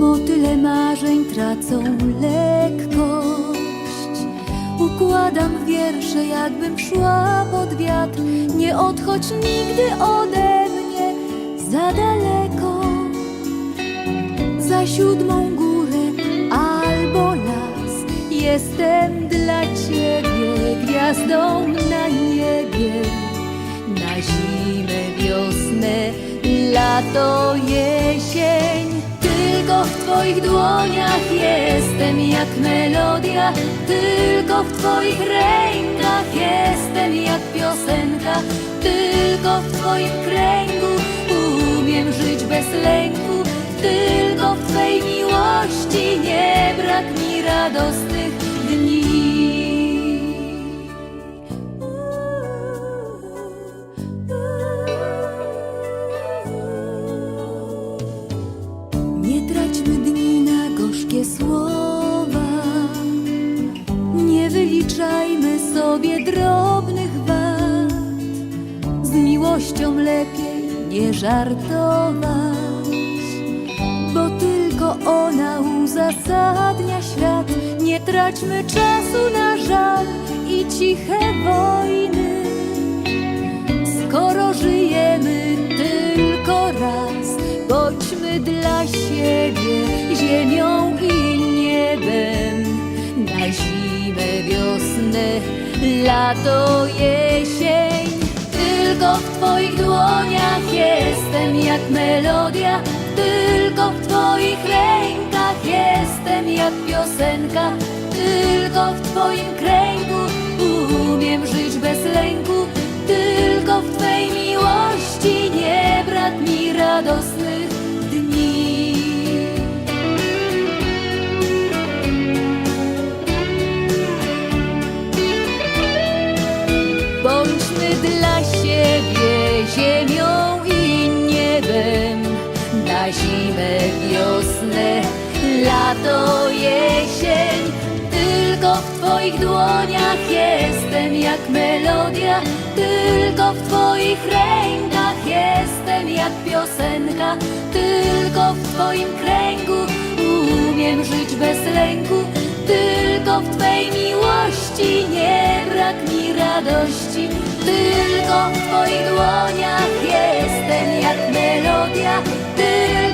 bo tyle marzeń tracą lekkość. Układam wiersze, jakbym szła pod wiatr. Nie odchodź nigdy ode mnie za daleko. Za siódmą górę albo las. Jestem dla ciebie gwiazdą na niebie. Na zimę, wiosnę, jesień. Tylko w Twoich dłoniach jestem jak melodia. Tylko w Twoich rękach jestem jak piosenka. Tylko w Twoim kręgu umiem żyć bez lęku. Tylko w Twej miłości nie brak mi radosnych dni. Sobie drobnych wad. Z miłością lepiej nie żartować, bo tylko ona uzasadnia świat. Nie traćmy czasu na żal i ciche wojny. Skoro żyjemy tylko raz, bądźmy dla siebie ziemią i niebem. Na zimę, wiosnę, lato, jesień. Tylko w Twoich dłoniach jestem jak melodia. Tylko w Twoich rękach jestem jak piosenka. Tylko w Twoim kręgu umiem żyć bez lęku. Tylko w Twej miłości nie brak mi radosnych w Twoich dłoniach jestem jak melodia, tylko w Twoich rękach jestem jak piosenka, tylko w Twoim kręgu umiem żyć bez lęku, tylko w Twej miłości nie brak mi radości, tylko w Twoich dłoniach jestem jak melodia, tylko